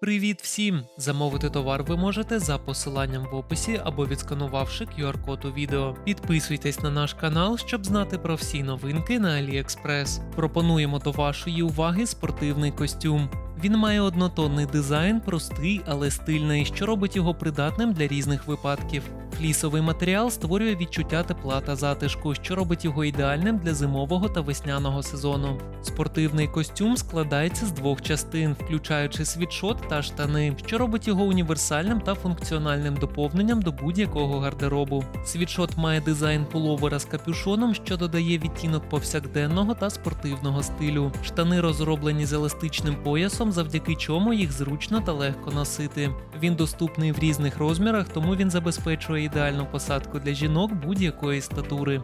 Привіт всім! Замовити товар ви можете за посиланням в описі або відсканувавши QR-код у відео. Підписуйтесь на наш канал, щоб знати про всі новинки на AliExpress. Пропонуємо до вашої уваги спортивний костюм. Він має однотонний дизайн, простий, але стильний, що робить його придатним для різних випадків. Флісовий матеріал створює відчуття тепла та затишку, що робить його ідеальним для зимового та весняного сезону. Спортивний костюм складається з двох частин, включаючи світшот та штани, що робить його універсальним та функціональним доповненням до будь-якого гардеробу. Світшот має дизайн пуловера з капюшоном, що додає відтінок повсякденного та спортивного стилю. Штани розроблені з еластичним поясом, завдяки чому їх зручно та легко носити. Він доступний в різних розмірах, тому він забезпечує ідеальну посадку для жінок будь-якої статури.